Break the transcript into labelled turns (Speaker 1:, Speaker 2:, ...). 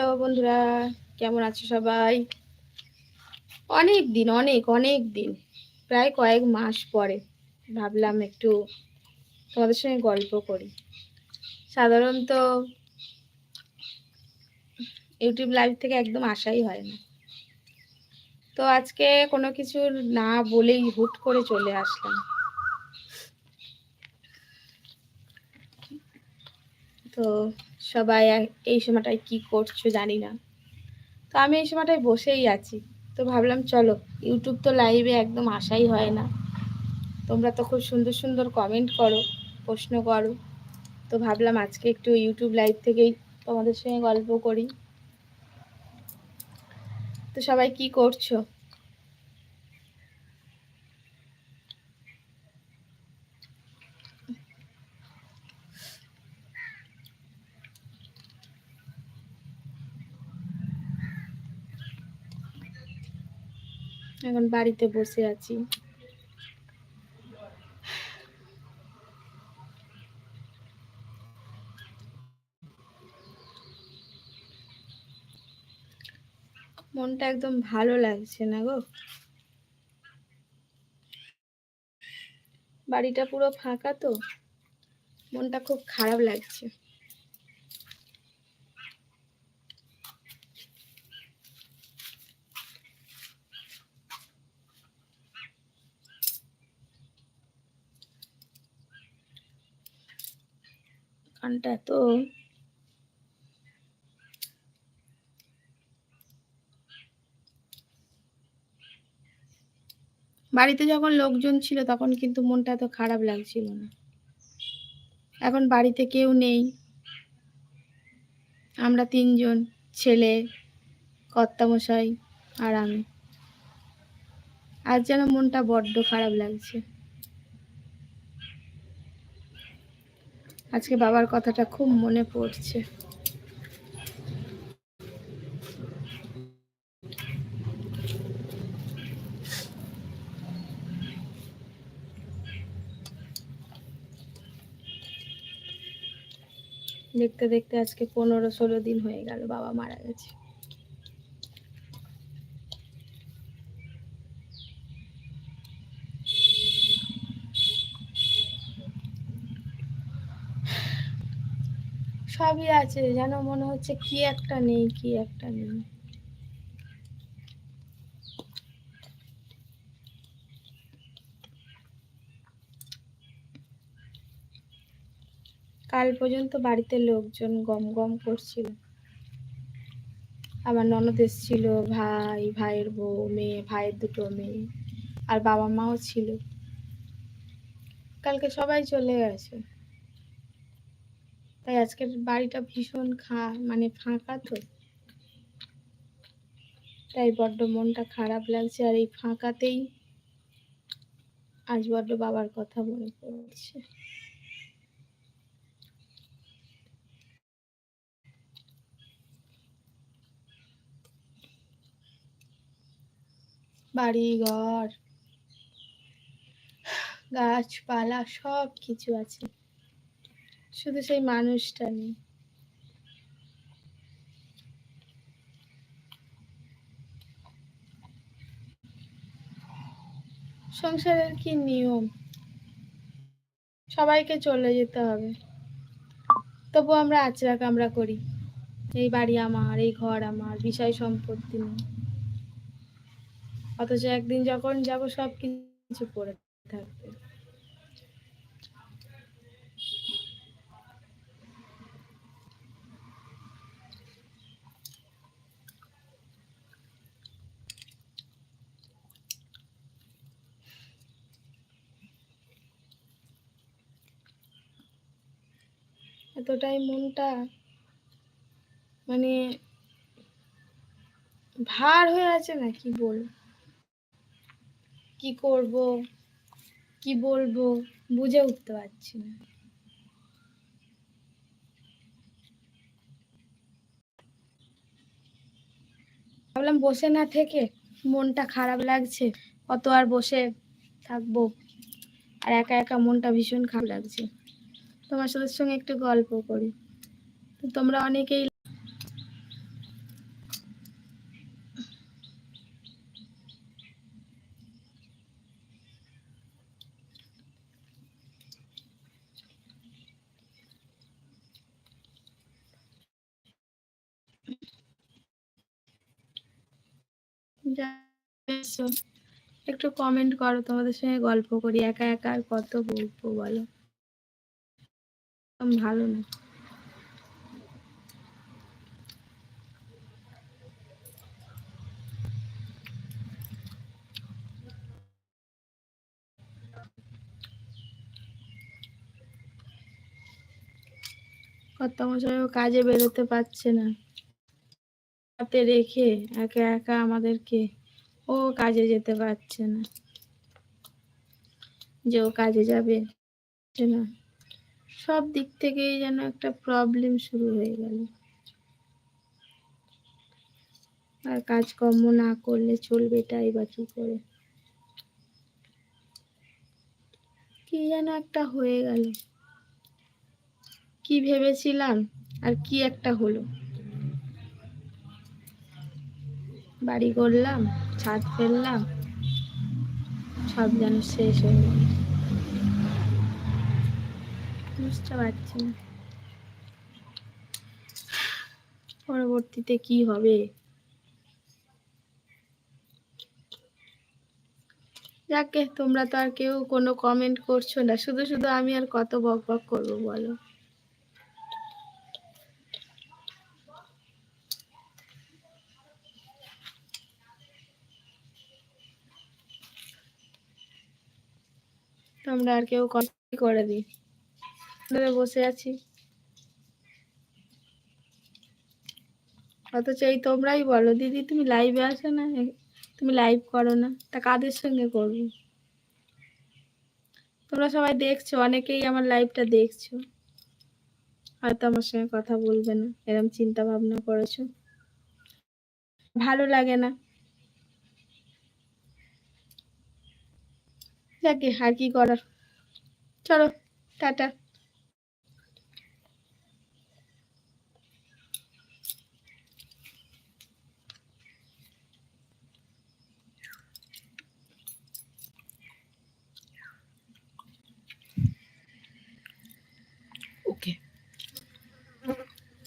Speaker 1: Hello বন্ধুরা, কেমন আছো সবাই? অনেক দিন, অনেক অনেক দিন, প্রায় কয়েক মাস পরে ভাবলাম একটু তোমাদের সঙ্গে গল্প করি। সাধারণত ইউটিউব লাইভ থেকে একদম আসাই হয় না। তো আজকে কোনো কিছু না বলেই হুট করে চলে আসলাম। তো সবাই এই সময়টায় কি করছ জানি না। তো আমি এই সময়টায় বসেই আছি। তো ভাবলাম, চলো ইউটিউব তো লাইভে একদম আসাই হয় না। তোমরা তো খুব সুন্দর সুন্দর কমেন্ট করো, প্রশ্ন করো। তো ভাবলাম, আজকে একটু ইউটিউব লাইভ থেকেই তোমাদের সঙ্গে গল্প করি। তো সবাই কি করছ? এখন বাড়িতে বসে আছি। মনটা একদম ভালো লাগছে না গো। বাড়িটা পুরো ফাঁকা তো? মনটা খুব খারাপ লাগছে। কানটা এত বাড়িতে যখন লোকজন ছিল তখন কিন্তু মনটা এত খারাপ লাগছিল না। এখন বাড়িতে কেউ নেই। আমরা তিনজন, ছেলে, কর্তামশাই আর আমি। আজ যেন মনটা বড্ড খারাপ লাগছে। আজকে বাবার কথাটা খুব মনে পড়ছে। দেখতে দেখতে আজকে পনেরো ষোলো দিন হয়ে গেল, বাবা মারা গেছে। সবই আছে, যেন মনে হচ্ছে কি একটা নেই, কি একটা নেই। কাল পর্যন্ত বাড়িতে লোকজন গম গম করছিল। আমার ননদ এসেছিল, ভাই, ভাইয়ের বউ, মেয়ে, ভাইয়ের দুটো মেয়ে, আর বাবা মাও ছিল। কালকে সবাই চলে গেছে। তাই আজকের বাড়িটা ভীষণ খা মানে ফাঁকা তো। তাই বড্ড মনটা খারাপ লাগছে আর এই ফাঁকাতেই আজ বড্ড বাবার কথা মনে পড়ছে। বাড়ি, ঘর, গাছপালা সব কিছু আছে। শুধু সেই মানুষটা নেই। সংসারের কি নিয়ম? সবাইকে চলে যেতে হবে। তবু আমরা আচরা কামড়া করি। এই বাড়ি আমার, এই ঘর আমার, বিষয় সম্পত্তি নেই অথচ একদিন যখন যাব সব কিছু পড়ে থাকবে। এতটাই মনটা মানে ভার হয়ে আছে না, কি বল কি করব? কি বলব? বুঝে উঠতে পারছি না। ভাবলাম বসে না থেকে মনটা খারাপ লাগছে কত আর বসে থাকব। আর একা একা মনটা ভীষণ খারাপ লাগছে। তোমার সাথে সঙ্গে একটু গল্প করি। তোমরা অনেকেই একটু কমেন্ট করো, তোমাদের সঙ্গে গল্প করি, একা একা আর কত বলব বলো? ভালো না। কাজে বেরোতে পারছে না। হাতে রেখে একা একা আমাদেরকে ও কাজে যেতে পারছে না। যে ও কাজে যাবে না। সব দিক থেকেই যেন একটা প্রবলেম শুরু হয়ে গেল। আর কাজকর্ম না করলে চলবে তাই বা কি করে? কি যেন একটা হয়ে গেল। কি ভেবেছিলাম আর কি একটা হলো। বাড়ি করলাম, ছাদ ফেললাম, সব যেন শেষ হয়ে গেল। বুঝতে পারছি না। পরবর্তীতে কি হবে? যাকে তোমরা তো আর কেউ কোনো কমেন্ট করছ না, শুধু শুধু আমি আর কত বক বক করব বলো। তোমরা আর কেউ কমেন্ট করে দিই। ধরে বসে আছি। অথচ এই তোমরাই বলো, দিদি তুমি লাইভে আসো না? তুমি লাইভ করো না। তা কাদের সঙ্গে করব? তোমরা সবাই দেখছ, অনেকেই আমার লাইভটা দেখছ। হয়তো আমার সঙ্গে কথা বলবে না এরকম চিন্তা ভাবনা করেছ। ভালো লাগে না। যাকে আর কি করার? চলো, টাটা।